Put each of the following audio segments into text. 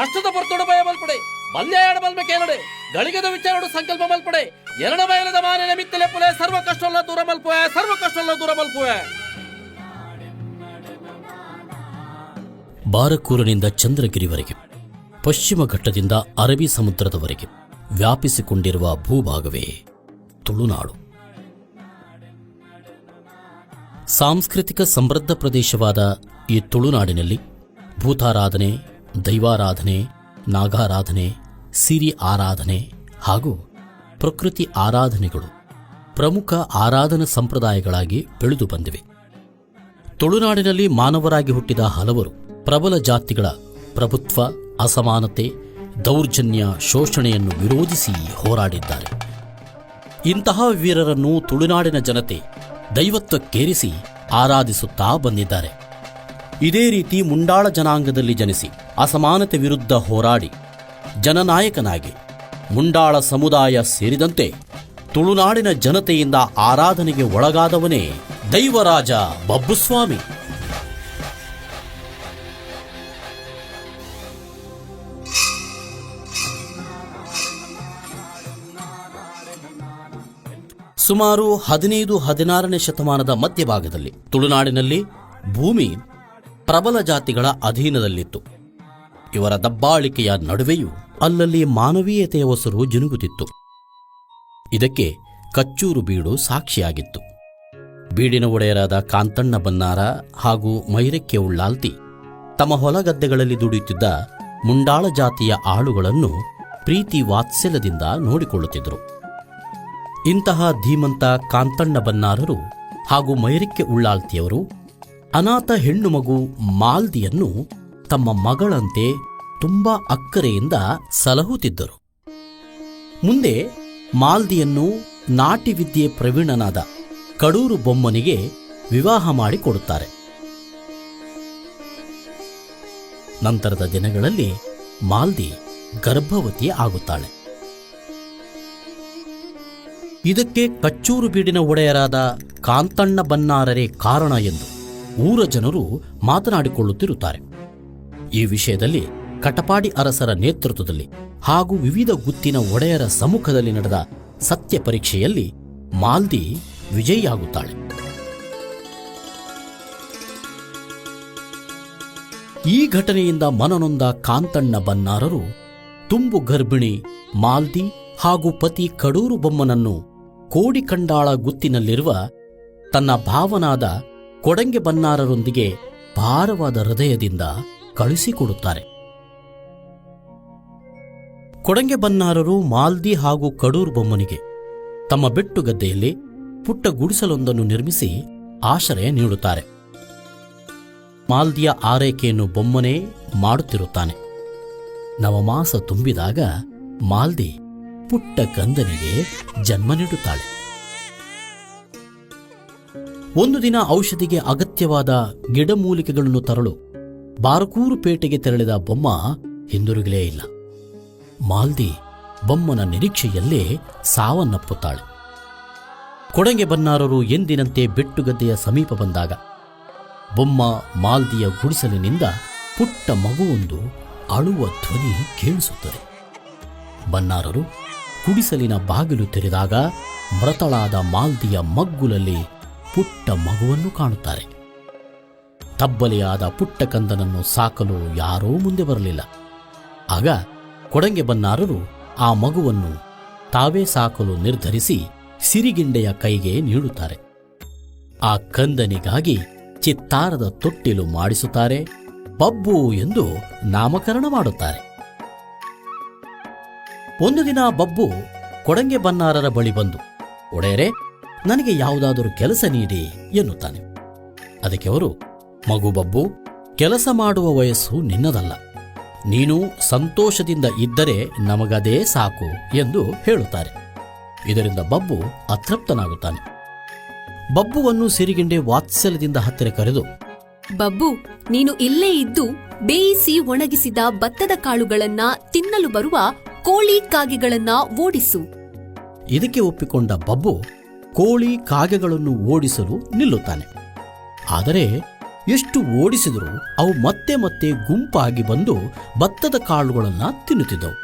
ಕಷ್ಟದ ಪರ್ತೊಡು ಭಯ ಮಲ್ಪಡೆ ಮಲ್ಯಾಡ ಮಲ್ಮೆ ಕೇಳಡೆ ಗಳಿಗೆದ ವಿಚಾರಡು ಸಂಕಲ್ಪ ಮಲ್ಪಡೆ ಎರಡ ಬಯಲದ ಮಾನಿನ ಮಿತ್ತಲೆ ಪುಲೆ ಸರ್ವ ಕಷ್ಟಲ್ಲ ದೂರ ಮಲ್ಪುವೆ ಸರ್ವ ಕಷ್ಟಲ್ಲ ದೂರ ಮಲ್ಪುವೆ ಬಾರಕೂರನಿಂದ ಚಂದ್ರಗಿರಿವರೆಗೆ, ಪಶ್ಚಿಮ ಘಟ್ಟದಿಂದ ಅರಬ್ಬಿ ಸಮುದ್ರದವರೆಗೆ ವ್ಯಾಪಿಸಿಕೊಂಡಿರುವ ಭೂಭಾಗವೇ ತುಳುನಾಡು. ಸಾಂಸ್ಕೃತಿಕ ಸಮೃದ್ಧ ಪ್ರದೇಶವಾದ ಈ ತುಳುನಾಡಿನಲ್ಲಿ ಭೂತಾರಾಧನೆ ದೈವಾರಾಧನೆ, ನಾಗಾರಾಧನೆ, ಸಿರಿ ಆರಾಧನೆ ಹಾಗೂ ಪ್ರಕೃತಿ ಆರಾಧನೆಗಳು ಪ್ರಮುಖ ಆರಾಧನಾ ಸಂಪ್ರದಾಯಗಳಾಗಿ ಬೆಳೆದು ಬಂದಿವೆ. ತುಳುನಾಡಿನಲ್ಲಿ ಮಾನವರಾಗಿ ಹುಟ್ಟಿದ ಹಲವರು ಪ್ರಬಲ ಜಾತಿಗಳ ಪ್ರಭುತ್ವ, ಅಸಮಾನತೆ, ದೌರ್ಜನ್ಯ ಶೋಷಣೆಯನ್ನು ವಿರೋಧಿಸಿ ಹೋರಾಡಿದ್ದಾರೆ. ಇಂತಹ ವೀರರನ್ನು ತುಳುನಾಡಿನ ಜನತೆ ದೈವತ್ವಕ್ಕೇರಿಸಿ ಆರಾಧಿಸುತ್ತಾ ಬಂದಿದ್ದಾರೆ. ಇದೇ ರೀತಿ ಮುಂಡಾಳ ಜನಾಂಗದಲ್ಲಿ ಜನಿಸಿ ಅಸಮಾನತೆ ವಿರುದ್ಧ ಹೋರಾಡಿ ಜನನಾಯಕನಾಗಿ ಮುಂಡಾಳ ಸಮುದಾಯ ಸೇರಿದಂತೆ ತುಳುನಾಡಿನ ಜನತೆಯಿಂದ ಆರಾಧನೆಗೆ ಒಳಗಾದವನೇ ದೈವರಾಜ ಬಬ್ಬುಸ್ವಾಮಿ ಸುಮಾರು ಹದಿನೈದು ಹದಿನಾರನೇ ಶತಮಾನದ ಮಧ್ಯಭಾಗದಲ್ಲಿ ತುಳುನಾಡಿನಲ್ಲಿ ಭೂಮಿ ಪ್ರಬಲ ಜಾತಿಗಳ ಅಧೀನದಲ್ಲಿತ್ತು. ಇವರ ದಬ್ಬಾಳಿಕೆಯ ನಡುವೆಯೂ ಅಲ್ಲಲ್ಲಿ ಮಾನವೀಯತೆಯ ಹೊಸರು ಜಿನುಗುತ್ತಿತ್ತು. ಇದಕ್ಕೆ ಕಚ್ಚೂರು ಬೀಡು ಸಾಕ್ಷಿಯಾಗಿತ್ತು. ಬೀಡಿನ ಒಡೆಯರಾದ ಕಾಂತಣ್ಣ ಬನ್ನಾರ ಹಾಗೂ ಮೈರಕ್ಕೆ ಉಳ್ಳಾಲ್ತಿ ತಮ್ಮ ಹೊಲಗದ್ದೆಗಳಲ್ಲಿ ದುಡಿಯುತ್ತಿದ್ದ ಮುಂಡಾಳ ಜಾತಿಯ ಆಳುಗಳನ್ನು ಪ್ರೀತಿ ವಾತ್ಸಲ್ಯದಿಂದ ನೋಡಿಕೊಳ್ಳುತ್ತಿದ್ದರು. ಇಂತಹ ಧೀಮಂತ ಕಾಂತಣ್ಣ ಬನ್ನಾರರು ಹಾಗೂ ಮೈರಕ್ಕೆ ಉಳ್ಳಾಳ್ತಿಯವರು ಅನಾಥ ಹೆಣ್ಣು ಮಗು ಮಾಲ್ದಿಯನ್ನು ತಮ್ಮ ಮಗಳಂತೆ ತುಂಬಾ ಅಕ್ಕರೆಯಿಂದ ಸಲಹುತ್ತಿದ್ದರು. ಮುಂದೆ ಮಾಲ್ದಿಯನ್ನು ನಾಟಿ ವಿದ್ಯೆ ಪ್ರವೀಣನಾದ ಕಡೂರು ಬೊಮ್ಮನಿಗೆ ವಿವಾಹ ಮಾಡಿಕೊಡುತ್ತಾರೆ ನಂತರದ ದಿನಗಳಲ್ಲಿ ಮಾಲ್ದಿ ಗರ್ಭವತಿ ಆಗುತ್ತಾಳೆ. ಇದಕ್ಕೆ ಕಚ್ಚೂರು ಬೀಡಿನ ಒಡೆಯರಾದ ಕಾಂತಣ್ಣ ಬನ್ನಾರರೇ ಕಾರಣ ಎಂದು ಊರ ಜನರು ಮಾತನಾಡಿಕೊಳ್ಳುತ್ತಿರುತ್ತಾರೆ. ಈ ವಿಷಯದಲ್ಲಿ ಕಟಪಾಡಿ ಅರಸರ ನೇತೃತ್ವದಲ್ಲಿ ಹಾಗೂ ವಿವಿಧ ಗುತ್ತಿನ ಒಡೆಯರ ಸಮ್ಮುಖದಲ್ಲಿ ನಡೆದ ಸತ್ಯ ಪರೀಕ್ಷೆಯಲ್ಲಿ ಮಾಲ್ದಿ ವಿಜಯಿಯಾಗುತ್ತಾಳೆ. ಈ ಘಟನೆಯಿಂದ ಮನನೊಂದ ಕಾಂತಣ್ಣ ಬನ್ನಾರರು, ತುಂಬು ಗರ್ಭಿಣಿ ಮಾಲ್ದಿ ಹಾಗೂ ಪತಿ ಕಡೂರು ಬೊಮ್ಮನನ್ನು ಕೋಡಿಕಂಡಾಳ ಗುತ್ತಿನಲ್ಲಿರುವ ತನ್ನ ಭಾವನಾದ ಕೊಡಂಗೆ ಬನ್ನಾರರೊಂದಿಗೆ ಭಾರವಾದ ಹೃದಯದಿಂದ ಕಳುಹಿಸಿಕೊಡುತ್ತಾರೆ. ಕೊಡಂಗೆ ಬನ್ನಾರರು ಮಾಲ್ದಿ ಹಾಗೂ ಕಡೂರು ಬೊಮ್ಮನಿಗೆ ತಮ್ಮ ಬೆಟ್ಟು ಗದ್ದೆಯಲ್ಲಿ ಪುಟ್ಟ ಗುಡಿಸಲೊಂದನ್ನು ನಿರ್ಮಿಸಿ ಆಶ್ರಯ ನೀಡುತ್ತಾರೆ. ಮಾಲ್ದಿಯ ಆರೈಕೆಯನ್ನು ಬೊಮ್ಮನೇ ಮಾಡುತ್ತಿರುತ್ತಾನೆ. ನವಮಾಸ ತುಂಬಿದಾಗ ಮಾಲ್ದಿ ಪುಟ್ಟ ಕಂದನಿಗೆ ಜನ್ಮ ನೀಡುತ್ತಾಳೆ. ಒಂದು ದಿನ ಔಷಧಿಗೆ ಅಗತ್ಯವಾದ ಗಿಡಮೂಲಿಕೆಗಳನ್ನು ತರಲು ಬಾರಕೂರು ಪೇಟೆಗೆ ತೆರಳಿದ ಬೊಮ್ಮ ಹಿಂದಿರುಗಲೇ ಇಲ್ಲ. ಮಾಲ್ದಿ ಬೊಮ್ಮನ ನಿರೀಕ್ಷೆಯಲ್ಲೇ ಸಾವನ್ನಪ್ಪುತ್ತಾಳೆ. ಕೊಡಂಗೆ ಬನ್ನಾರರು ಎಂದಿನಂತೆ ಬೆಟ್ಟುಗದ್ದೆಯ ಸಮೀಪ ಬಂದಾಗ ಬೊಮ್ಮ ಮಾಲ್ದಿಯ ಗುಡಿಸಲಿನಿಂದ ಪುಟ್ಟ ಮಗುವೊಂದು ಅಳುವ ಧ್ವನಿ ಕೇಳಿಸುತ್ತದೆ. ಬನ್ನಾರರು ಗುಡಿಸಲಿನ ಬಾಗಿಲು ತೆರೆದಾಗ ಮೃತಳಾದ ಮಾಲ್ದಿಯ ಮಗ್ಗುಲಲ್ಲಿ ಪುಟ್ಟ ಮಗುವನ್ನು ಕಾಣುತ್ತಾರೆ. ತಬ್ಬಲೆಯಾದ ಪುಟ್ಟ ಕಂದನನ್ನು ಸಾಕಲು ಯಾರೂ ಮುಂದೆ ಬರಲಿಲ್ಲ. ಆಗ ಕೊಡಂಗೆ ಬನ್ನಾರರು ಆ ಮಗುವನ್ನು ತಾವೇ ಸಾಕಲು ನಿರ್ಧರಿಸಿ ಸಿರಿಗಿಂಡೆಯ ಕೈಗೆ ನೀಡುತ್ತಾರೆ. ಆ ಕಂದನಿಗಾಗಿ ಚಿತ್ತಾರದ ತೊಟ್ಟಿಲು ಮಾಡಿಸುತ್ತಾರೆ, ಬಬ್ಬು ಎಂದು ನಾಮಕರಣ ಮಾಡುತ್ತಾರೆ. ಒಂದು ದಿನ ಬಬ್ಬು ಕೊಡಂಗೆ ಬನ್ನಾರರ ಬಳಿ ಬಂದು, ಒಡೆಯರೆ ನನಗೆ ಯಾವುದಾದರೂ ಕೆಲಸ ನೀಡಿ ಎನ್ನುತ್ತಾನೆ. ಅದಕ್ಕೆ ಅವರು ಮಗು ಬಬ್ಬು ಕೆಲಸ ಮಾಡುವ ವಯಸ್ಸು ನಿನ್ನದಲ್ಲ. ನೀನು ಸಂತೋಷದಿಂದ ಇದ್ದರೆ ನಮಗದೇ ಸಾಕು ಎಂದು ಹೇಳುತ್ತಾರೆ. ಇದರಿಂದ ಬಬ್ಬು ಅತೃಪ್ತನಾಗುತ್ತಾನೆ. ಬಬ್ಬುವನ್ನು ಸಿರಿಗಿಂಡೆ ವಾತ್ಸಲ್ಯದಿಂದ ಹತ್ತಿರ ಕರೆದು ಬಬ್ಬು ನೀನು ಇಲ್ಲೇ ಇದ್ದು ಬೇಯಿಸಿ ಒಣಗಿಸಿದ ಭತ್ತದ ಕಾಳುಗಳನ್ನ ತಿನ್ನಲು ಬರುವ ಕೋಳಿ ಕಾಗೆಗಳನ್ನ ಓಡಿಸು. ಇದಕ್ಕೆ ಒಪ್ಪಿಕೊಂಡ ಬಬ್ಬು ಕೋಳಿ ಕಾಗೆಗಳನ್ನು ಓಡಿಸಲು ನಿಲ್ಲುತ್ತಾನೆ. ಆದರೆ ಎಷ್ಟು ಓಡಿಸಿದರೂ ಅವು ಮತ್ತೆ ಮತ್ತೆ ಗುಂಪಾಗಿ ಬಂದು ಭತ್ತದ ಕಾಳುಗಳನ್ನು ತಿನ್ನುತ್ತಿದ್ದವು.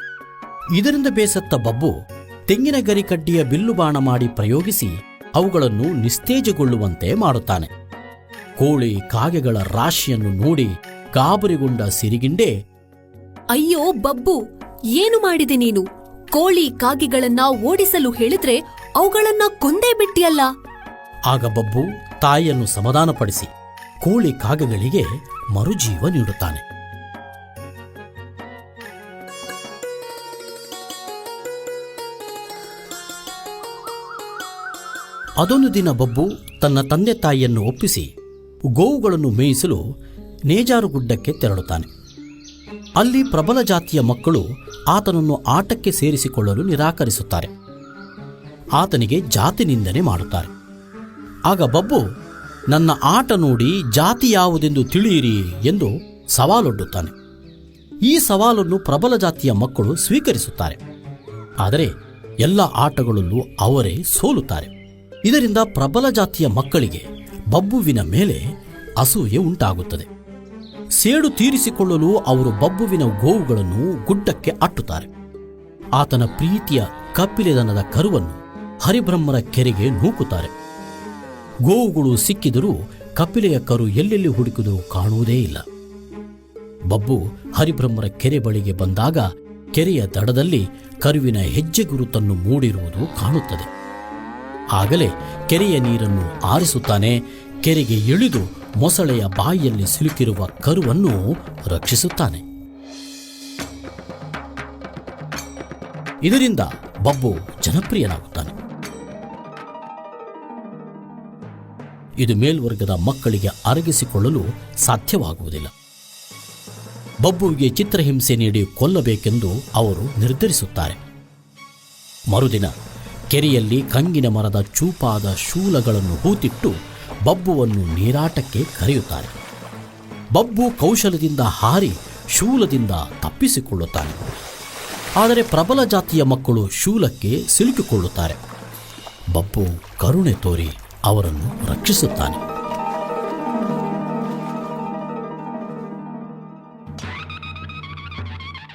ಇದರಿಂದ ಬೇಸತ್ತ ಬಬ್ಬು ತೆಂಗಿನ ಗರಿ ಕಡ್ಡಿಯ ಬಿಲ್ಲು ಮಾಡಿ ಪ್ರಯೋಗಿಸಿ ಅವುಗಳನ್ನು ನಿಸ್ತೇಜಗೊಳ್ಳುವಂತೆ ಮಾಡುತ್ತಾನೆ. ಕೋಳಿ ಕಾಗೆಗಳ ರಾಶಿಯನ್ನು ನೋಡಿ ಗಾಬರಿಗೊಂಡ ಸಿರಿಗಿಂಡೆ, ಅಯ್ಯೋ ಬಬ್ಬು, ಏನು ಮಾಡಿದೆ ನೀನು? ಕೋಳಿ ಕಾಗೆಗಳನ್ನ ಓಡಿಸಲು ಹೇಳಿದ್ರೆ ಅವುಗಳನ್ನ ಕೊಂದೇ ಬಿಟ್ಟಿಯಲ್ಲ? ಆಗ ಬಬ್ಬು ತಾಯಿಯನ್ನು ಸಮಾಧಾನಪಡಿಸಿ ಕೋಳಿ ಕಾಗಗಳಿಗೆ ಮರುಜೀವ ನೀಡುತ್ತಾನೆ. ಅದೊಂದು ದಿನ ಬಬ್ಬು ತನ್ನ ತಂದೆ ತಾಯಿಯನ್ನು ಒಪ್ಪಿಸಿ ಗೋವುಗಳನ್ನು ಮೇಯಿಸಲು ನೇಜಾರು ಗುಡ್ಡಕ್ಕೆ ತೆರಳುತ್ತಾನೆ. ಅಲ್ಲಿ ಪ್ರಬಲ ಜಾತಿಯ ಮಕ್ಕಳು ಆತನನ್ನು ಆಟಕ್ಕೆ ಸೇರಿಸಿಕೊಳ್ಳಲು ನಿರಾಕರಿಸುತ್ತಾರೆ. ಆತನಿಗೆ ಜಾತಿ ನಿಂದನೆ ಮಾಡುತ್ತಾರೆ. ಆಗ ಬಬ್ಬು, ನನ್ನ ಆಟ ನೋಡಿ ಜಾತಿ ಯಾವುದೆಂದು ತಿಳಿಯಿರಿ ಎಂದು ಸವಾಲೊಡ್ಡುತ್ತಾನೆ. ಈ ಸವಾಲನ್ನು ಪ್ರಬಲ ಜಾತಿಯ ಮಕ್ಕಳು ಸ್ವೀಕರಿಸುತ್ತಾರೆ. ಆದರೆ ಎಲ್ಲ ಆಟಗಳಲ್ಲೂ ಅವರೇ ಸೋಲುತ್ತಾರೆ. ಇದರಿಂದ ಪ್ರಬಲ ಜಾತಿಯ ಮಕ್ಕಳಿಗೆ ಬಬ್ಬುವಿನ ಮೇಲೆ ಅಸೂಯೆ ಉಂಟಾಗುತ್ತದೆ. ಸೇಡು ತೀರಿಸಿಕೊಳ್ಳಲು ಅವರು ಬಬ್ಬುವಿನ ಗೋವುಗಳನ್ನು ಗುಡ್ಡಕ್ಕೆ ಅಟ್ಟುತ್ತಾರೆ. ಆತನ ಪ್ರೀತಿಯ ಕಪಿಲೆದನದ ಕರುವನ್ನು ಹರಿಬ್ರಹ್ಮರ ಕೆರೆಗೆ ನೂಕುತ್ತಾರೆ. ಗೋವುಗಳು ಸಿಕ್ಕಿದರೂ ಕಪಿಲೆಯ ಕರು ಎಲ್ಲೆಲ್ಲಿ ಹುಡುಕಿದರೂ ಕಾಣುವುದೇ ಇಲ್ಲ. ಬಬ್ಬು ಹರಿಬ್ರಹ್ಮರ ಕೆರೆ ಬಳಿಗೆ ಬಂದಾಗ ಕೆರೆಯ ದಡದಲ್ಲಿ ಕರುವಿನ ಹೆಜ್ಜೆ ಗುರುತನ್ನು ಮೂಡಿರುವುದು ಕಾಣುತ್ತದೆ. ಆಗಲೇ ಕೆರೆಯ ನೀರನ್ನು ಆರಿಸುತ್ತಾನೆ, ಕೆರೆಗೆ ಇಳಿದು ಮೊಸಳೆಯ ಬಾಯಿಯಲ್ಲಿ ಸಿಲುಕಿರುವ ಕರುವನ್ನು ರಕ್ಷಿಸುತ್ತಾನೆ. ಇದರಿಂದ ಬಬ್ಬು ಜನಪ್ರಿಯನಾಗುತ್ತಾನೆ. ಇದು ಮೇಲ್ವರ್ಗದ ಮಕ್ಕಳಿಗೆ ಅರಗಿಸಿಕೊಳ್ಳಲು ಸಾಧ್ಯವಾಗುವುದಿಲ್ಲ. ಬಬ್ಬುವಿಗೆ ಚಿತ್ರಹಿಂಸೆ ನೀಡಿ ಕೊಲ್ಲಬೇಕೆಂದು ಅವರು ನಿರ್ಧರಿಸುತ್ತಾರೆ. ಮರುದಿನ ಕೆರೆಯಲ್ಲಿ ಕಂಗಿನ ಮರದ ಚೂಪಾದ ಶೂಲಗಳನ್ನು ಹೂತಿಟ್ಟು ಬಬ್ಬುವನ್ನು ನೀರಾಟಕ್ಕೆ ಕರೆಯುತ್ತಾರೆ. ಬಬ್ಬು ಕೌಶಲದಿಂದ ಹಾರಿ ಶೂಲದಿಂದ ತಪ್ಪಿಸಿಕೊಳ್ಳುತ್ತಾನೆ. ಆದರೆ ಪ್ರಬಲ ಜಾತಿಯ ಮಕ್ಕಳು ಶೂಲಕ್ಕೆ ಸಿಲುಕಿಕೊಳ್ಳುತ್ತಾರೆ. ಬಬ್ಬು ಕರುಣೆ ತೋರಿ ಅವರನ್ನು ರಕ್ಷಿಸುತ್ತಾನೆ.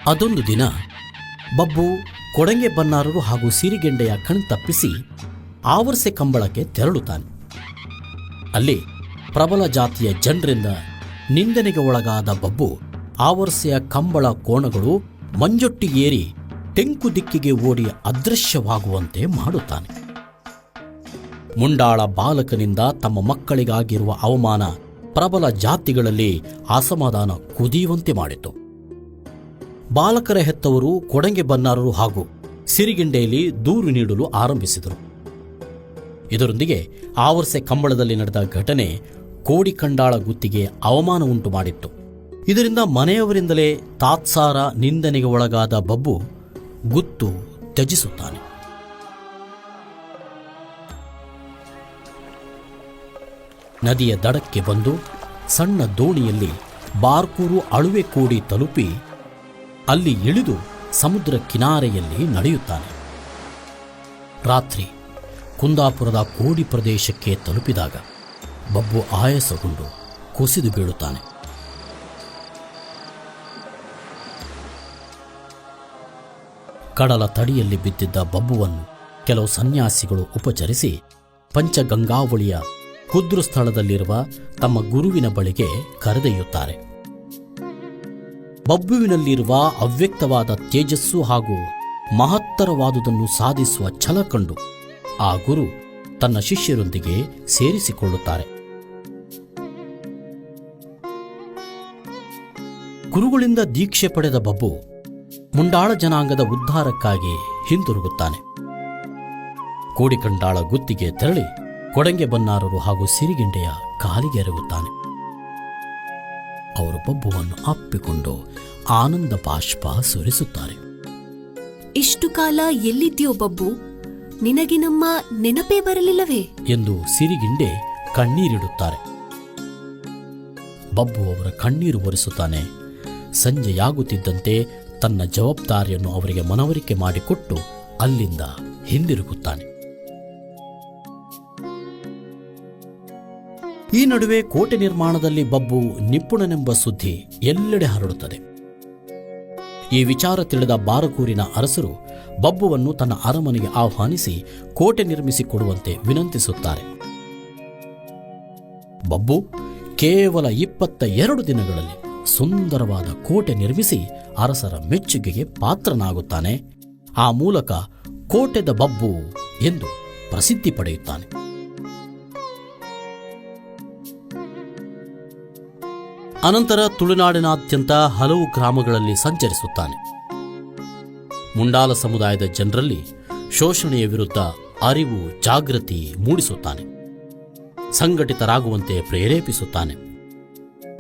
ಅದೊಂದು ದಿನ ಬಬ್ಬು ಕೊಡಂಗೆ ಬನ್ನಾರರು ಹಾಗೂ ಸಿರಿಗೆಂಡೆಯ ಕಣ್ ತಪ್ಪಿಸಿ ಆವರ್ಸೆ ಕಂಬಳಕ್ಕೆ ತೆರಳುತ್ತಾನೆ. ಅಲ್ಲಿ ಪ್ರಬಲ ಜಾತಿಯ ಜನರಿಂದ ನಿಂದನೆಗೆ ಒಳಗಾದ ಬಬ್ಬು ಆವರ್ಸೆಯ ಕಂಬಳ ಕೋಣಗಳು ಮಂಜೊಟ್ಟಿ ಏರಿ ತೆಂಕು ದಿಕ್ಕಿಗೆ ಓಡಿ ಅದೃಶ್ಯವಾಗುವಂತೆ ಮಾಡುತ್ತಾನೆ. ಮುಂಡಾಳ ಬಾಲಕನಿಂದ ತಮ್ಮ ಮಕ್ಕಳಿಗಾಗಿರುವ ಅವಮಾನ ಪ್ರಬಲ ಜಾತಿಗಳಲ್ಲಿ ಅಸಮಾಧಾನ ಕುದಿಯುವಂತೆ ಮಾಡಿತು. ಬಾಲಕರ ಹೆತ್ತವರು ಕೊಡಂಗೆ ಬನ್ನಾರರು ಹಾಗೂ ಸಿರಿಗಿಂಡೆಯಲ್ಲಿ ದೂರು ನೀಡಲು ಆರಂಭಿಸಿದರು. ಇದರೊಂದಿಗೆ ಆವರ್ಸೆ ಕಂಬಳದಲ್ಲಿ ನಡೆದ ಘಟನೆ ಕೋಡಿಕಂಡಾಳ ಗುತ್ತಿಗೆ ಅವಮಾನ ಉಂಟು ಮಾಡಿತ್ತು. ಇದರಿಂದ ಮನೆಯವರಿಂದಲೇ ತಾತ್ಸಾರ ನಿಂದನೆಗೆ ಒಳಗಾದ ಬಬ್ಬು ಗುತ್ತು ತ್ಯಜಿಸುತ್ತಾನೆ. ನದಿಯ ದಡಕ್ಕೆ ಬಂದು ಸಣ್ಣ ದೋಣಿಯಲ್ಲಿ ಬಾರ್ಕೂರು ಅಳುವೆ ಕೋಡಿ ತಲುಪಿ ಅಲ್ಲಿ ಇಳಿದು ಸಮುದ್ರ ಕಿನಾರೆಯಲ್ಲಿ ನಡೆಯುತ್ತಾನೆ. ರಾತ್ರಿ ಕುಂದಾಪುರದ ಕೋಡಿ ಪ್ರದೇಶಕ್ಕೆ ತಲುಪಿದಾಗ ಬಬ್ಬು ಆಯಾಸಗೊಂಡು ಕುಸಿದು ಬೀಳುತ್ತಾನೆ. ಕಡಲ ತಡಿಯಲ್ಲಿ ಬಿದ್ದಿದ್ದ ಬಬ್ಬುವನ್ನು ಕೆಲವು ಸನ್ಯಾಸಿಗಳು ಉಪಚರಿಸಿ ಪಂಚಗಂಗಾವಳಿಯ ಕುದ್ರು ಸ್ಥಳದಲ್ಲಿರುವ ತಮ್ಮ ಗುರುವಿನ ಬಳಿಗೆ ಕರೆದೊಯ್ಯುತ್ತಾರೆ. ಬಬ್ಬುವಿನಲ್ಲಿರುವ ಅವ್ಯಕ್ತವಾದ ತೇಜಸ್ಸು ಹಾಗೂ ಮಹತ್ತರವಾದುದನ್ನು ಸಾಧಿಸುವ ಛಲ ಕಂಡು ಆ ಗುರು ತನ್ನ ಶಿಷ್ಯರೊಂದಿಗೆ ಸೇರಿಸಿಕೊಳ್ಳುತ್ತಾರೆ. ಗುರುಗಳಿಂದ ದೀಕ್ಷೆ ಪಡೆದ ಬಬ್ಬು ಮುಂಡಾಳ ಜನಾಂಗದ ಉದ್ಧಾರಕ್ಕಾಗಿ ಹಿಂದಿರುಗುತ್ತಾನೆ. ಕೋಡಿಕಂಡಾಳ ಗುತ್ತಿಗೆ ತೆರಳಿ ಕೊಡಂಗೆ ಬನ್ನಾರರು ಹಾಗೂ ಸಿರಿಗಿಂಡೆಯ ಕಾಲಿಗೆ ಎರಗುತ್ತಾನೆ. ಅವರು ಬಬ್ಬುವನ್ನು ಅಪ್ಪಿಕೊಂಡು ಆನಂದ ಬಾಷ್ಪ ಸುರಿಸುತ್ತಾರೆ. ಇಷ್ಟು ಕಾಲ ಎಲ್ಲಿದ್ಯೋ ಬಬ್ಬು? ನಿನಗೆ ನಮ್ಮ ನೆನಪೇ ಬರಲಿಲ್ಲವೇ? ಎಂದು ಸಿರಿಗಿಂಡೆ ಕಣ್ಣೀರಿಡುತ್ತಾರೆ. ಬಬ್ಬು ಅವರ ಕಣ್ಣೀರು ಒರೆಸುತ್ತಾನೆ. ಸಂಜೆಯಾಗುತ್ತಿದ್ದಂತೆ ತನ್ನ ಜವಾಬ್ದಾರಿಯನ್ನು ಅವರಿಗೆ ಮನವರಿಕೆ ಮಾಡಿಕೊಟ್ಟು ಅಲ್ಲಿಂದ ಹಿಂದಿರುಗುತ್ತಾನೆ. ಈ ನಡುವೆ ಕೋಟೆ ನಿರ್ಮಾಣದಲ್ಲಿ ಬಬ್ಬು ನಿಪುಣನೆಂಬ ಸುದ್ದಿ ಎಲ್ಲೆಡೆ ಹರಡುತ್ತದೆ. ಈ ವಿಚಾರ ತಿಳಿದ ಬಾರಕೂರಿನ ಅರಸರು ಬಬ್ಬುವನ್ನು ತನ್ನ ಅರಮನೆಗೆ ಆಹ್ವಾನಿಸಿ ಕೋಟೆ ನಿರ್ಮಿಸಿಕೊಡುವಂತೆ ವಿನಂತಿಸುತ್ತಾರೆ. ಬಬ್ಬು ಕೇವಲ ಇಪ್ಪತ್ತ ಎರಡು ದಿನಗಳಲ್ಲಿ ಸುಂದರವಾದ ಕೋಟೆ ನಿರ್ಮಿಸಿ ಅರಸರ ಮೆಚ್ಚುಗೆಗೆ ಪಾತ್ರನಾಗುತ್ತಾನೆ. ಆ ಮೂಲಕ ಕೋಟೆದ ಬಬ್ಬು ಎಂದು ಪ್ರಸಿದ್ಧಿ ಪಡೆಯುತ್ತಾನೆ. ಅನಂತರ ತುಳುನಾಡಿನಾದ್ಯಂತ ಹಲವು ಗ್ರಾಮಗಳಲ್ಲಿ ಸಂಚರಿಸುತ್ತಾನೆ. ಮುಂಡಾಲ ಸಮುದಾಯದ ಜನರಲ್ಲಿ ಶೋಷಣೆಯ ವಿರುದ್ಧ ಅರಿವು, ಜಾಗೃತಿ ಮೂಡಿಸುತ್ತಾನೆ. ಸಂಘಟಿತರಾಗುವಂತೆ ಪ್ರೇರೇಪಿಸುತ್ತಾನೆ.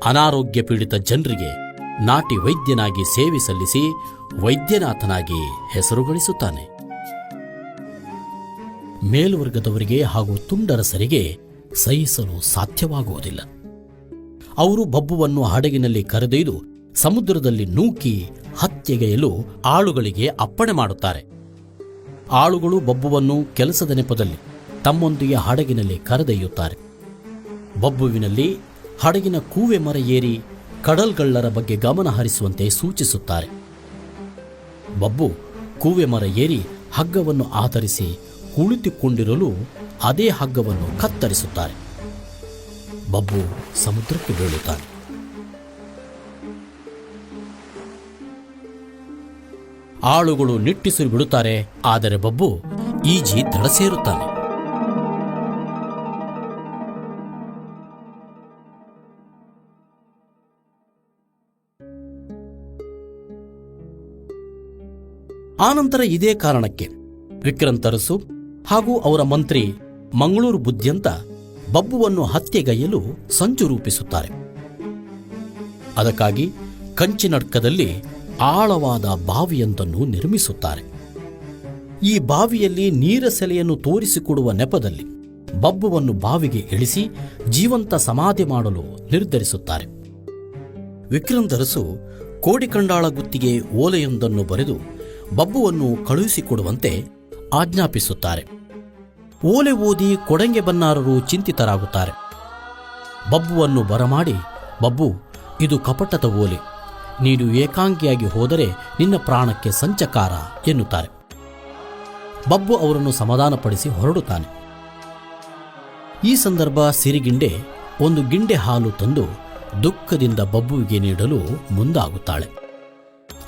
ಅನಾರೋಗ್ಯ ಪೀಡಿತ ಜನರಿಗೆ ನಾಟಿ ವೈದ್ಯನಾಗಿ ಸೇವೆ ಸಲ್ಲಿಸಿ ವೈದ್ಯನಾಥನಾಗಿ ಹೆಸರು ಗಳಿಸುತ್ತಾನೆ. ಮೇಲ್ವರ್ಗದವರಿಗೆ ಹಾಗೂ ತುಂಡರಸರಿಗೆ ಸಹಿಸಲು ಸಾಧ್ಯವಾಗುವುದಿಲ್ಲ. ಅವರು ಬಬ್ಬುವನ್ನು ಹಡಗಿನಲ್ಲಿ ಕರೆದೊಯ್ದು ಸಮುದ್ರದಲ್ಲಿ ನೂಕಿ ಹತ್ಯೆಗೆಯಲು ಆಳುಗಳಿಗೆ ಅಪ್ಪಣೆ ಮಾಡುತ್ತಾರೆ. ಆಳುಗಳು ಬಬ್ಬುವನ್ನು ಕೆಲಸದ ನೆಪದಲ್ಲಿ ತಮ್ಮೊಂದಿಗೆ ಹಡಗಿನಲ್ಲಿ ಕರೆದೊಯ್ಯುತ್ತಾರೆ. ಬಬ್ಬುವಿನಲ್ಲಿ ಹಡಗಿನ ಕೂವೆ ಮರ ಏರಿ ಕಡಲ್ಗಳ್ಳರ ಬಗ್ಗೆ ಗಮನ ಹರಿಸುವಂತೆ ಸೂಚಿಸುತ್ತಾರೆ. ಬಬ್ಬು ಕೂವೆ ಮರ ಏರಿ ಹಗ್ಗವನ್ನು ಆಧರಿಸಿ ಕುಳಿತುಕೊಂಡಿರಲು ಅದೇ ಹಗ್ಗವನ್ನು ಕತ್ತರಿಸುತ್ತಾರೆ. ಬಬ್ಬು ಸಮುದ್ರಕ್ಕೆ ಬೀಳುತ್ತಾನೆ. ಆಳುಗಳು ನಿಟ್ಟಿಸಿ ಬಿಡುತ್ತಾರೆ, ಆದರೆ ಬಬ್ಬು ಈಜಿ ದಡ ಸೇರುತ್ತಾನೆ. ಆನಂತರ ಇದೇ ಕಾರಣಕ್ಕೆ ವಿಕ್ರಂತರಸು ಹಾಗೂ ಅವರ ಮಂತ್ರಿ ಮಂಗಳೂರು ಬುದ್ಧಿಯಂತ ಬಬ್ಬುವನ್ನು ಹತ್ಯೆಗೈಯಲು ಸಂಚು ರೂಪಿಸುತ್ತಾರೆ. ಅದಕ್ಕಾಗಿ ಕಂಚಿನಡ್ಕದಲ್ಲಿ ಆಳವಾದ ಬಾವಿಯೊಂದನ್ನು ನಿರ್ಮಿಸುತ್ತಾರೆ. ಈ ಬಾವಿಯಲ್ಲಿ ನೀರ ಸೆಲೆಯನ್ನು ತೋರಿಸಿಕೊಡುವ ನೆಪದಲ್ಲಿ ಬಬ್ಬುವನ್ನು ಬಾವಿಗೆ ಇಳಿಸಿ ಜೀವಂತ ಸಮಾಧಿ ಮಾಡಲು ನಿರ್ಧರಿಸುತ್ತಾರೆ. ವಿಕ್ರಂದರಸು ಕೋಡಿಕಂಡಾಳ ಗುತ್ತಿಗೆ ಓಲೆಯೊಂದನ್ನು ಬರೆದು ಬಬ್ಬುವನ್ನು ಕಳುಹಿಸಿಕೊಡುವಂತೆ ಆಜ್ಞಾಪಿಸುತ್ತಾರೆ. ಓಲೆ ಓದಿ ಕೊಡಂಗೆ ಬನ್ನಾರರು ಚಿಂತಿತರಾಗುತ್ತಾರೆ. ಬಬ್ಬುವನ್ನು ಬರಮಾಡಿ, ಬಬ್ಬು, ಇದು ಕಪಟದ ಓಲೆ. ನೀನು ಏಕಾಂಗಿಯಾಗಿ ಹೋದರೆ ನಿನ್ನ ಪ್ರಾಣಕ್ಕೆ ಸಂಚಕಾರ ಎನ್ನುತ್ತಾರೆ. ಬಬ್ಬು ಅವರನ್ನು ಸಮಾಧಾನಪಡಿಸಿ ಹೊರಡುತ್ತಾನೆ. ಈ ಸಂದರ್ಭ ಸಿರಿಗಿಂಡೆ ಒಂದು ಗಿಂಡೆ ಹಾಲು ತಂದು ದುಃಖದಿಂದ ಬಬ್ಬುವಿಗೆ ನೀಡಲು ಮುಂದಾಗುತ್ತಾಳೆ.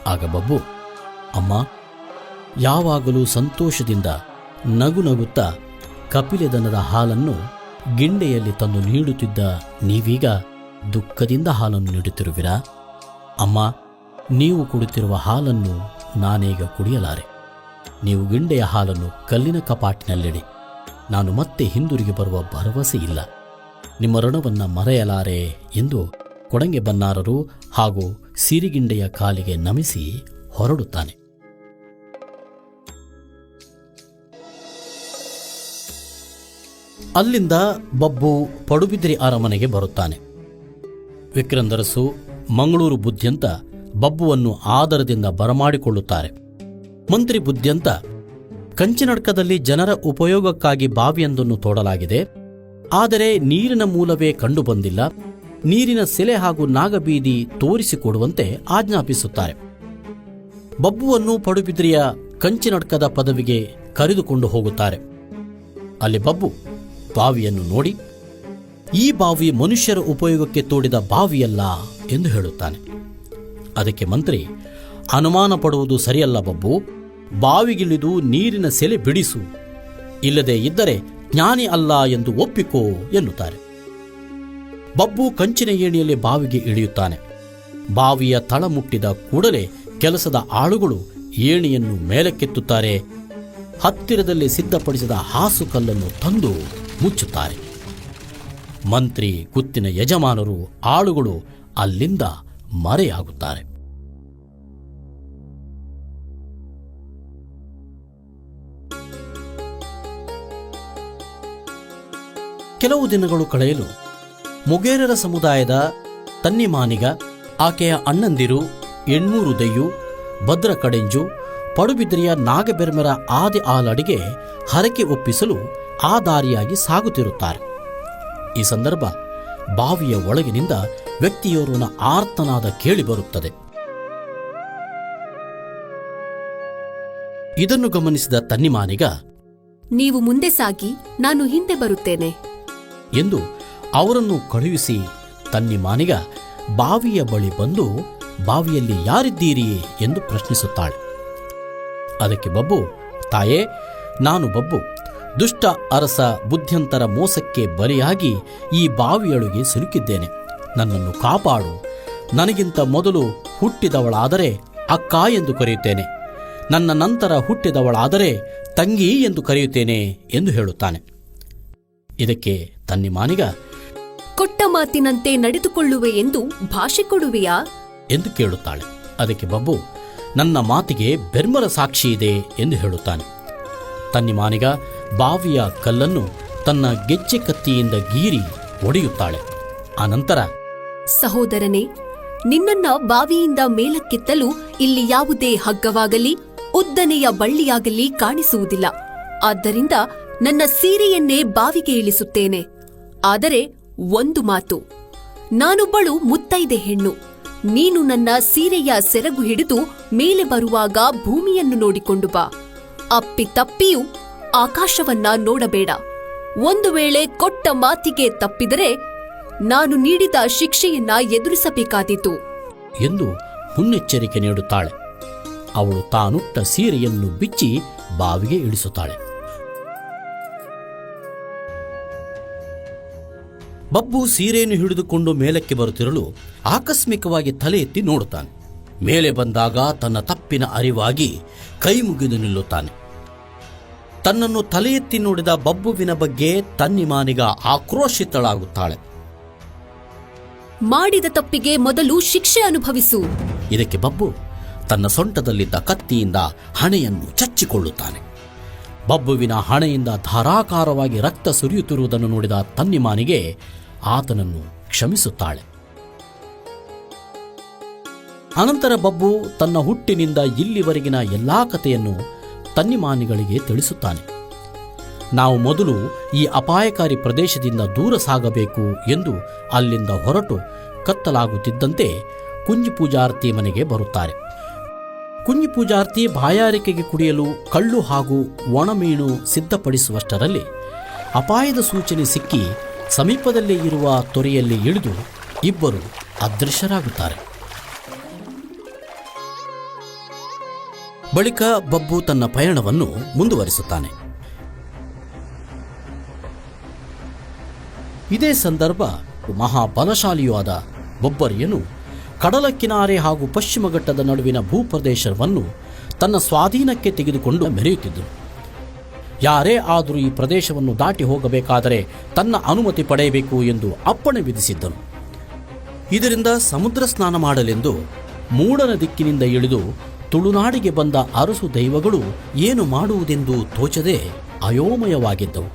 ಆಗ ಬಬ್ಬು, ಅಮ್ಮ, ಯಾವಾಗಲೂ ಸಂತೋಷದಿಂದ ನಗು ನಗುತ್ತಾ ಕಪಿಲೆದನದ ಹಾಲನ್ನು ಗಿಂಡೆಯಲ್ಲಿ ತಂದು ನೀಡುತ್ತಿದ್ದ ನೀವೀಗ ದುಃಖದಿಂದ ಹಾಲನ್ನು ನೀಡುತ್ತಿರುವಿರಾ? ಅಮ್ಮ, ನೀವು ಕುಡಿತಿರುವ ಹಾಲನ್ನು ನಾನೀಗ ಕುಡಿಯಲಾರೆ. ನೀವು ಗಿಂಡೆಯ ಹಾಲನ್ನು ಕಲ್ಲಿನ ಕಪಾಟಿನಲ್ಲಿಡಿ. ನಾನು ಮತ್ತೆ ಹಿಂದಿರುಗಿ ಬರುವ ಭರವಸೆ ಇಲ್ಲ. ನಿಮ್ಮ ಋಣವನ್ನು ಮರೆಯಲಾರೆ ಎಂದು ಕೊಡಂಗೆ ಬನ್ನಾರರು ಹಾಗೂ ಸಿರಿಗಿಂಡೆಯ ಕಾಲಿಗೆ ನಮಿಸಿ ಹೊರಡುತ್ತಾನೆ. ಅಲ್ಲಿಂದ ಬಬ್ಬು ಪಡುಬಿದ್ರಿ ಅರಮನೆಗೆ ಬರುತ್ತಾನೆ. ವಿಕ್ರಂದರಸು ಮಂಗಳೂರು ಬುದ್ಧಿಯಂತ ಬಬ್ಬುವನ್ನು ಆದರದಿಂದ ಬರಮಾಡಿಕೊಳ್ಳುತ್ತಾರೆ. ಮಂತ್ರಿ ಬುದ್ಧಿಯಂತ, ಕಂಚಿನಡ್ಕದಲ್ಲಿ ಜನರ ಉಪಯೋಗಕ್ಕಾಗಿ ಬಾವಿಯೊಂದನ್ನು ತೋಡಲಾಗಿದೆ. ಆದರೆ ನೀರಿನ ಮೂಲವೇ ಕಂಡುಬಂದಿಲ್ಲ. ನೀರಿನ ಸೆಲೆ ಹಾಗೂ ನಾಗಬೀದಿ ತೋರಿಸಿಕೊಡುವಂತೆ ಆಜ್ಞಾಪಿಸುತ್ತಾರೆ. ಬಬ್ಬುವನ್ನು ಪಡುಬಿದ್ರಿಯ ಕಂಚಿನಡ್ಕದ ಪದವಿಗೆ ಕರೆದುಕೊಂಡು ಹೋಗುತ್ತಾರೆ. ಅಲ್ಲಿ ಬಬ್ಬು ಬಾವಿಯನ್ನು ನೋಡಿ, ಈ ಬಾವಿ ಮನುಷ್ಯರ ಉಪಯೋಗಕ್ಕೆ ತೋಡಿದ ಬಾವಿಯಲ್ಲ ಎಂದು ಹೇಳುತ್ತಾನೆ. ಅದಕ್ಕೆ ಮಂತ್ರಿ, ಅನುಮಾನ ಪಡುವುದು ಸರಿಯಲ್ಲ ಬಬ್ಬು, ಬಾವಿಗಿಳಿದು ನೀರಿನ ಸೆಲೆ ಬಿಡಿಸು, ಇಲ್ಲದೆ ಇದ್ದರೆ ಜ್ಞಾನಿ ಅಲ್ಲ ಎಂದು ಒಪ್ಪಿಕೋ ಎನ್ನುತ್ತಾರೆ. ಬಬ್ಬು ಕಂಚಿನ ಏಣಿಯಲ್ಲಿ ಬಾವಿಗೆ ಇಳಿಯುತ್ತಾನೆ. ಬಾವಿಯ ತಳ ಮುಟ್ಟಿದ ಕೂಡಲೇ ಕೆಲಸದ ಆಳುಗಳು ಏಣಿಯನ್ನು ಮೇಲಕ್ಕೆತ್ತುತ್ತಾರೆ ಹತ್ತಿರದಲ್ಲಿ ಸಿದ್ಧಪಡಿಸಿದ ಹಾಸು ಕಲ್ಲನ್ನು ತಂದು ಮುಚ್ಚುತ್ತಾರೆ. ಮಂತ್ರಿ ಗುತ್ತಿನ ಯಜಮಾನರು ಆಳುಗಳು ಅಲ್ಲಿಂದ ಮರೆಯಾಗುತ್ತಾರೆ. ಕೆಲವು ದಿನಗಳು ಕಳೆಯಲು ಮುಗೇರರ ಸಮುದಾಯದ ತನ್ನಿಮಾನಿಗ, ಆಕೆಯ ಅಣ್ಣಂದಿರು, ಎಣ್ಣೂರು ದೆಯ್ಯು ಭದ್ರ ಕಡೆಂಜು ಪಡುಬಿದ್ರಿಯ ನಾಗಬೆರ್ಮರ ಆದಿ ಆಲಡಿಗೆ ಹರಕೆ ಒಪ್ಪಿಸಲು ಆ ದಾರಿಯಾಗಿ ಸಾಗುತ್ತಿರುತ್ತಾರೆ. ಈ ಸಂದರ್ಭ ಬಾವಿಯ ಒಳಗಿನಿಂದ ವ್ಯಕ್ತಿಯೋರ್ವನ ಆರ್ತನಾದ ಕೇಳಿಬರುತ್ತದೆ ಇದನ್ನು ಗಮನಿಸಿದ ತನ್ನಿಮಾನಿಗ ನೀವು ಮುಂದೆ ಸಾಗಿ ನಾನು ಹಿಂದೆ ಬರುತ್ತೇನೆ. ಎಂದು ಅವರನ್ನು ಕಳುಹಿಸಿ ತನ್ನಿಮಾನಿಗ ಬಾವಿಯ ಬಳಿ ಬಂದು ಬಾವಿಯಲ್ಲಿ ಯಾರಿದ್ದೀರಿ ಎಂದು ಪ್ರಶ್ನಿಸುತ್ತಾಳೆ. ಅದಕ್ಕೆ ಬಬ್ಬು ತಾಯೇ ನಾನು ಬಬ್ಬು. ದುಷ್ಟ ಅರಸ ಬುದ್ಧ್ಯಂತರ ಮೋಸಕ್ಕೆ ಬಲಿಯಾಗಿ ಈ ಬಾವಿಯೊಳಗೆ ಸಿಲುಕಿದ್ದೇನೆ. ನನ್ನನ್ನು ಕಾಪಾಡು. ನನಗಿಂತ ಮೊದಲು ಹುಟ್ಟಿದವಳಾದರೆ ಅಕ್ಕ ಎಂದು ಕರೆಯುತ್ತೇನೆ. ನನ್ನ ನಂತರ ಹುಟ್ಟಿದವಳಾದರೆ ತಂಗಿ ಎಂದು ಕರೆಯುತ್ತೇನೆ ಎಂದು ಹೇಳುತ್ತಾನೆ. ಇದಕ್ಕೆ ತನ್ನಿಮಾನಿಗ ಕೊಟ್ಟ ಮಾತಿನಂತೆ ನಡೆದುಕೊಳ್ಳುವೆ ಎಂದು ಭಾಷೆ ಕೊಡುವೆಯಾ? ಎಂದು ಕೇಳುತ್ತಾಳೆ. ಅದಕ್ಕೆ ಬಬ್ಬು ನನ್ನ ಮಾತಿಗೆ ಬೆರ್ಮರ ಸಾಕ್ಷಿ ಇದೆ ಎಂದು ಹೇಳುತ್ತಾನೆ. ತನ್ನಿಮಾನಿಗ ಬಾವಿಯ ಕಲ್ಲನ್ನು ತನ್ನ ಗೆಜ್ಜೆ ಕತ್ತಿಯಿಂದ ಗೀರಿ ಒಡೆಯುತ್ತಾಳೆ. ಅನಂತರ, ಸಹೋದರನೇ, ನಿನ್ನನ್ನ ಬಾವಿಯಿಂದ ಮೇಲಕ್ಕೆತ್ತಲು ಇಲ್ಲಿ ಯಾವುದೇ ಹಗ್ಗವಾಗಲಿ, ಉದ್ದನೆಯ ಬಳ್ಳಿಯಾಗಲಿ ಕಾಣಿಸುವುದಿಲ್ಲ. ಆದ್ದರಿಂದ ನನ್ನ ಸೀರೆಯನ್ನೇ ಬಾವಿಗೆ ಇಳಿಸುತ್ತೇನೆ. ಆದರೆ ಒಂದು ಮಾತು, ನಾನೊಬ್ಬಳು ಮುತ್ತೈದೆ ಹೆಣ್ಣು. ನೀನು ನನ್ನ ಸೀರೆಯ ಸೆರಗು ಹಿಡಿದು ಮೇಲೆ ಬರುವಾಗ ಭೂಮಿಯನ್ನು ನೋಡಿಕೊಂಡು ಬಾ. ಅಪ್ಪಿ ತಪ್ಪಿಯೂ ಆಕಾಶವನ್ನ ನೋಡಬೇಡ. ಒಂದು ವೇಳೆ ಕೊಟ್ಟ ಮಾತಿಗೆ ತಪ್ಪಿದರೆ ನಾನು ನೀಡಿದ ಶಿಕ್ಷೆಯನ್ನ ಎದುರಿಸಬೇಕಾದೀತು. ಎಂದು ಮುನ್ನೆಚ್ಚರಿಕೆ ನೀಡುತ್ತಾಳೆ. ಅವಳು ತಾನುಟ್ಟ ಸೀರೆಯನ್ನು ಬಿಚ್ಚಿ ಬಾವಿಗೆ ಇಳಿಸುತ್ತಾಳೆ. ಬಬ್ಬು ಸೀರೆಯನ್ನು ಹಿಡಿದುಕೊಂಡು ಮೇಲಕ್ಕೆ ಬರುತ್ತಿರಲು ಆಕಸ್ಮಿಕವಾಗಿ ತಲೆ ಎತ್ತಿ ನೋಡುತ್ತಾನೆ. ಮೇಲೆ ಬಂದಾಗ ತನ್ನ ತಪ್ಪಿನ ಅರಿವಾಗಿ ಕೈ ಮುಗಿದು ನಿಲ್ಲುತ್ತಾನೆ. ತನ್ನನ್ನು ತಲೆ ಎತ್ತಿ ನೋಡಿದ ಬಬ್ಬುವಿನ ಬಗ್ಗೆ ತನ್ನಿಮಾನಿಗ ಆಕ್ರೋಶಿತಳಾಗುತ್ತಾಳೆ. ಮಾಡಿದ ತಪ್ಪಿಗೆ ಮೊದಲು ಶಿಕ್ಷೆ ಅನುಭವಿಸು. ಇದಕ್ಕೆ ಬಬ್ಬು ತನ್ನ ಸೊಂಟದಲ್ಲಿದ್ದ ಕತ್ತಿಯಿಂದ ಹಣೆಯನ್ನು ಚಚ್ಚಿಕೊಳ್ಳುತ್ತಾನೆ. ಬಬ್ಬುವಿನ ಹಣೆಯಿಂದ ಧಾರಾಕಾರವಾಗಿ ರಕ್ತ ಸುರಿಯುತ್ತಿರುವುದನ್ನು ನೋಡಿದ ತನ್ನಿಮಾನಿಗೆ ಆತನನ್ನು ಕ್ಷಮಿಸುತ್ತಾಳೆ. ಅನಂತರ ಬಬ್ಬು ತನ್ನ ಹುಟ್ಟಿನಿಂದ ಇಲ್ಲಿವರೆಗಿನ ಎಲ್ಲಾ ಕಥೆಯನ್ನು ತನ್ನಿಮಾನಿಗಳಿಗೆ ತಿಳಿಸುತ್ತಾನೆ. ನಾವು ಮೊದಲು ಈ ಅಪಾಯಕಾರಿ ಪ್ರದೇಶದಿಂದ ದೂರ ಸಾಗಬೇಕು ಎಂದು ಅಲ್ಲಿಂದ ಹೊರಟು ಕತ್ತಲಾಗುತ್ತಿದ್ದಂತೆ ಕುಂಜಿ ಪೂಜಾರ್ತಿ ಮನೆಗೆ ಬರುತ್ತಾರೆ. ಕುಂಜಿ ಪೂಜಾರ್ತಿ ಬಾಯಾರಿಕೆಗೆ ಕುಡಿಯಲು ಕಳ್ಳು ಹಾಗೂ ಒಣಮೀನು ಸಿದ್ಧಪಡಿಸುವಷ್ಟರಲ್ಲಿ ಅಪಾಯದ ಸೂಚನೆ ಸಿಕ್ಕಿ ಸಮೀಪದಲ್ಲೇ ಇರುವ ತೊರೆಯಲ್ಲಿ ಇಳಿದು ಇಬ್ಬರು ಅದೃಶ್ಯರಾಗುತ್ತಾರೆ ಬಳಿಕ ಬಬ್ಬು ತನ್ನ ಪಯಣವನ್ನು ಮುಂದುವರಿಸುತ್ತಾನೆ. ಇದೇ ಸಂದರ್ಭ ಮಹಾಬಲಶಾಲಿಯೂ ಆದ ಬೊಬ್ಬರಿಯನು ಕಡಲ ಕಿನಾರೆ ಹಾಗೂ ಪಶ್ಚಿಮ ಘಟ್ಟದ ನಡುವಿನ ಭೂಪ್ರದೇಶವನ್ನು ತನ್ನ ಸ್ವಾಧೀನಕ್ಕೆ ತೆಗೆದುಕೊಂಡು ಮೆರೆಯುತ್ತಿದ್ದನು ಯಾರೇ ಆದರೂ ಈ ಪ್ರದೇಶವನ್ನು ದಾಟಿ ಹೋಗಬೇಕಾದರೆ ತನ್ನ ಅನುಮತಿ ಪಡೆಯಬೇಕು ಎಂದು ಅಪ್ಪಣೆ ವಿಧಿಸಿದ್ದನು. ಇದರಿಂದ ಸಮುದ್ರ ಸ್ನಾನ ಮಾಡಲೆಂದು ಮೂಡನ ದಿಕ್ಕಿನಿಂದ ಇಳಿದು ತುಳುನಾಡಿಗೆ ಬಂದ ಅರಸು ದೈವಗಳು ಏನು ಮಾಡುವುದೆಂದು ತೋಚದೆ ಅಯೋಮಯವಾಗಿದ್ದವು.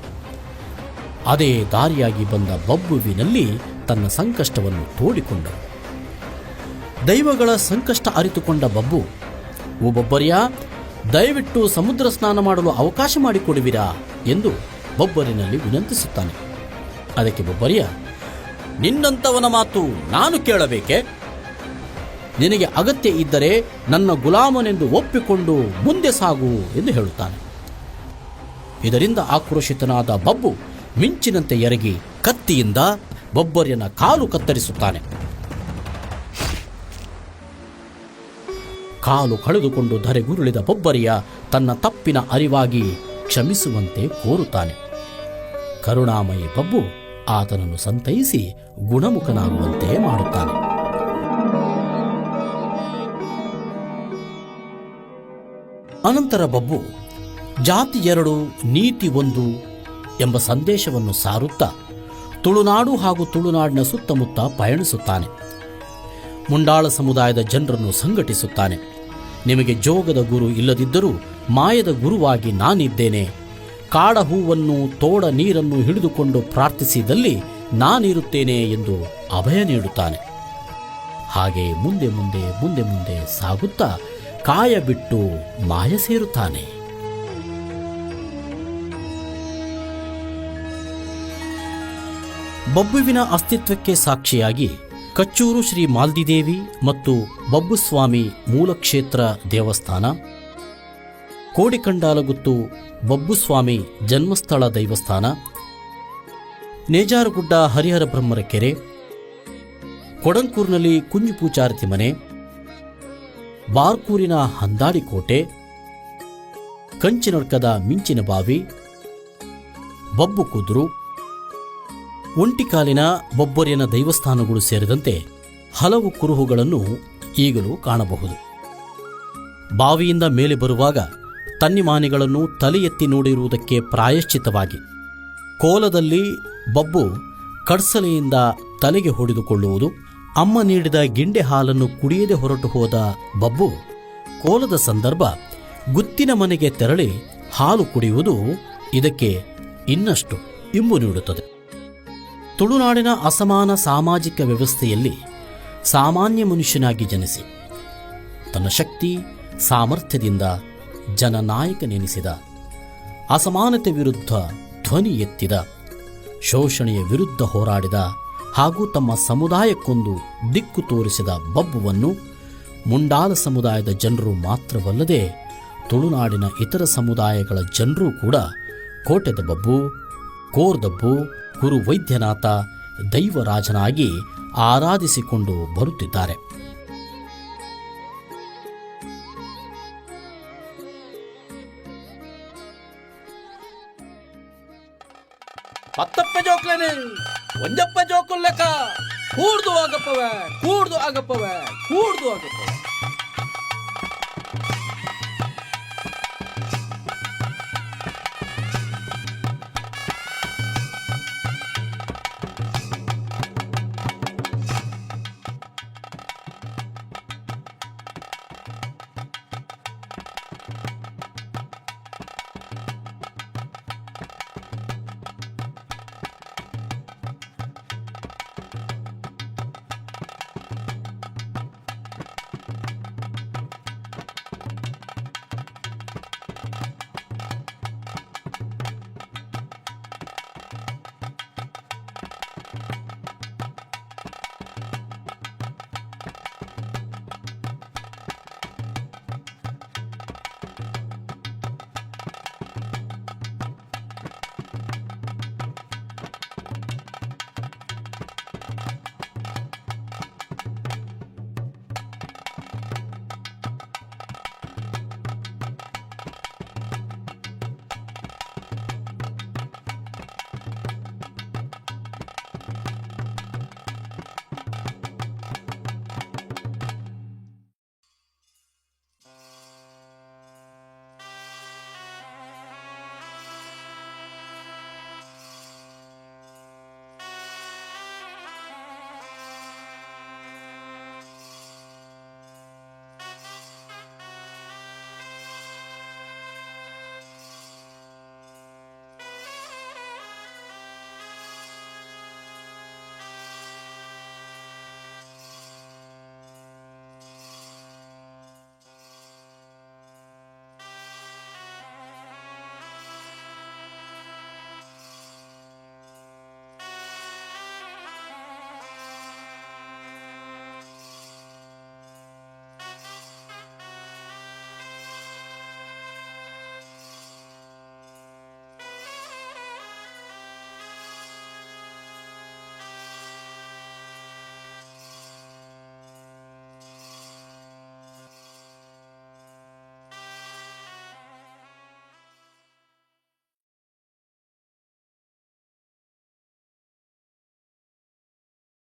ಅದೇ ದಾರಿಯಾಗಿ ಬಂದ ಬಬ್ಬುವಿನಲ್ಲಿ ತನ್ನ ಸಂಕಷ್ಟವನ್ನು ತೋಡಿಕೊಂಡ ದೈವಗಳ ಸಂಕಷ್ಟ ಅರಿತುಕೊಂಡ ಬಬ್ಬು ಓ ಬೊಬ್ಬರಿಯ ದಯವಿಟ್ಟು ಸಮುದ್ರ ಸ್ನಾನ ಮಾಡಲು ಅವಕಾಶ ಮಾಡಿಕೊಡುವಿರಾ ಎಂದು ಬೊಬ್ಬರಿನಲ್ಲಿ ವಿನಂತಿಸುತ್ತಾನೆ. ಅದಕ್ಕೆ ಬೊಬ್ಬರಿಯ, ನಿನ್ನಂತವನ ಮಾತು ನಾನು ಕೇಳಬೇಕೆ? ನಿನಗೆ ಅಗತ್ಯ ಇದ್ದರೆ ನನ್ನ ಗುಲಾಮನೆಂದು ಒಪ್ಪಿಕೊಂಡು ಮುಂದೆ ಸಾಗು ಎಂದು ಹೇಳುತ್ತಾನೆ. ಇದರಿಂದ ಆಕ್ರೋಶಿತನಾದ ಬಬ್ಬು ಮಿಂಚಿನಂತೆ ಎರಗಿ ಕತ್ತಿಯಿಂದ ಬೊಬ್ಬರಿಯನ್ನ ಕಾಲು ಕತ್ತರಿಸುತ್ತಾನೆ. ಕಾಲು ಕಳೆದುಕೊಂಡು ಧರೆಗುರುಳಿದ ಬೊಬ್ಬರಿಯ ತನ್ನ ತಪ್ಪಿನ ಅರಿವಾಗಿ ಕ್ಷಮಿಸುವಂತೆ ಕೋರುತ್ತಾನೆ. ಕರುಣಾಮಯಿ ಬಬ್ಬು ಆತನನ್ನು ಸಂತೈಸಿ ಗುಣಮುಖನಾಗುವಂತೆ ಮಾಡುತ್ತಾನೆ. ಅನಂತರ ಬಬ್ಬು, ಜಾತಿ ಎರಡು, ನೀತಿ ಒಂದು ಎಂಬ ಸಂದೇಶವನ್ನು ಸಾರುತ್ತಾ ತುಳುನಾಡು ಹಾಗೂ ತುಳುನಾಡಿನ ಸುತ್ತಮುತ್ತ ಪಯಣಿಸುತ್ತಾನೆ. ಮುಂಡಾಳ ಸಮುದಾಯದ ಜನರನ್ನು ಸಂಘಟಿಸುತ್ತಾನೆ. ನಿಮಗೆ ಜೋಗದ ಗುರು ಇಲ್ಲದಿದ್ದರೂ ಮಾಯದ ಗುರುವಾಗಿ ನಾನಿದ್ದೇನೆ. ಕಾಡ ಹೂವನ್ನು ತೋಡ ನೀರನ್ನು ಹಿಡಿದುಕೊಂಡು ಪ್ರಾರ್ಥಿಸಿದಲ್ಲಿ ನಾನಿರುತ್ತೇನೆ ಎಂದು ಅಭಯ ನೀಡುತ್ತಾನೆ. ಹಾಗೆ ಮುಂದೆ ಮುಂದೆ ಮುಂದೆ ಮುಂದೆ ಸಾಗುತ್ತಾ ಕಾಯ ಬಿಟ್ಟು ಮಾಯ ಸೇರುತ್ತಾನೆ. ಬಬ್ಬುವಿನ ಅಸ್ತಿತ್ವಕ್ಕೆ ಸಾಕ್ಷಿಯಾಗಿ ಕಚ್ಚೂರು ಶ್ರೀ ಮಾಲ್ದಿದೇವಿ ಮತ್ತು ಬಬ್ಬುಸ್ವಾಮಿ ಮೂಲಕ್ಷೇತ್ರ ದೇವಸ್ಥಾನ. ಕೋಡಿಕಂಡಾಲಗುತ್ತು ಬಬ್ಬುಸ್ವಾಮಿ ಜನ್ಮಸ್ಥಳ ದೈವಸ್ಥಾನ. ನೇಜಾರುಗುಡ್ಡ ಹರಿಹರ ಬ್ರಹ್ಮರ ಕೆರೆ ಕೊಡಂಕೂರಿನಲ್ಲಿ ಕುಂಜು ಪೂಜಾರತಿ ಮನೆ. ಬಾರ್ಕೂರಿನ ಹಂದಾಡಿ ಕೋಟೆ. ಮಿಂಚಿನ ಬಾವಿ. ಬಬ್ಬು ಕುದ್ರು. ಒಂಟಿಕಾಲಿನ ಬೊಬ್ಬರಿಯನ ದೈವಸ್ಥಾನಗಳು ಸೇರಿದಂತೆ ಹಲವು ಕುರುಹುಗಳನ್ನು ಈಗಲೂ ಕಾಣಬಹುದು. ಬಾವಿಯಿಂದ ಮೇಲೆ ಬರುವಾಗ ತನ್ನಿಮಾನಿಗಳನ್ನು ತಲೆ ಎತ್ತಿ ನೋಡಿರುವುದಕ್ಕೆ ಪ್ರಾಯಶ್ಚಿತವಾಗಿ ಕೋಲದಲ್ಲಿ ಬಬ್ಬು ಕಡ್ಸಲೆಯಿಂದ ತಲೆಗೆ ಹೊಡೆದುಕೊಳ್ಳುವುದು, ಅಮ್ಮ ನೀಡಿದ ಗಿಂಡೆ ಹಾಲನ್ನು ಕುಡಿಯದೆ ಹೊರಟು ಹೋದ ಬಬ್ಬು ಕೋಲದ ಸಂದರ್ಭ ಗುತ್ತಿನ ಮನೆಗೆ ತೆರಳಿ ಹಾಲು ಕುಡಿಯುವುದು ಇದಕ್ಕೆ ಇನ್ನಷ್ಟು ಇಂಬು ನೀಡುತ್ತದೆ. ತುಳುನಾಡಿನ ಅಸಮಾನ ಸಾಮಾಜಿಕ ವ್ಯವಸ್ಥೆಯಲ್ಲಿ ಸಾಮಾನ್ಯ ಮನುಷ್ಯನಾಗಿ ಜನಿಸಿ, ತನ್ನ ಶಕ್ತಿ, ಸಾಮರ್ಥ್ಯದಿಂದ ಜನನಾಯಕನೆನಿಸಿದ, ಅಸಮಾನತೆ ವಿರುದ್ಧ ಧ್ವನಿ ಎತ್ತಿದ, ಶೋಷಣೆಯ ವಿರುದ್ಧ ಹೋರಾಡಿದ ಹಾಗೂ ತಮ್ಮ ಸಮುದಾಯಕ್ಕೊಂದು ದಿಕ್ಕು ತೋರಿಸಿದ ಬಬ್ಬುವನ್ನು ಮುಂಡಾಲ ಸಮುದಾಯದ ಜನರು ಮಾತ್ರವಲ್ಲದೆ ತುಳುನಾಡಿನ ಇತರ ಸಮುದಾಯಗಳ ಜನರೂ ಕೂಡ ಕೋಟೆದ ಬಬ್ಬು ಕೋರ್ದಬ್ಬು ಗುರು ವೈದ್ಯನಾಥ ದೈವರಾಜನಾಗಿ ಆರಾಧಿಸಿಕೊಂಡು ಬರುತ್ತಿದ್ದಾರೆ. ಒಂದಪ್ಪ ಜೋಕುಲ್ ಲೆಕ್ಕ ಕೂಡ್ದು ಆಗಪ್ಪವ ಕೂಡ್ದು ಆಗಪ್ಪವ ಕೂಡ್ದು ಆಗಪ್ಪವ.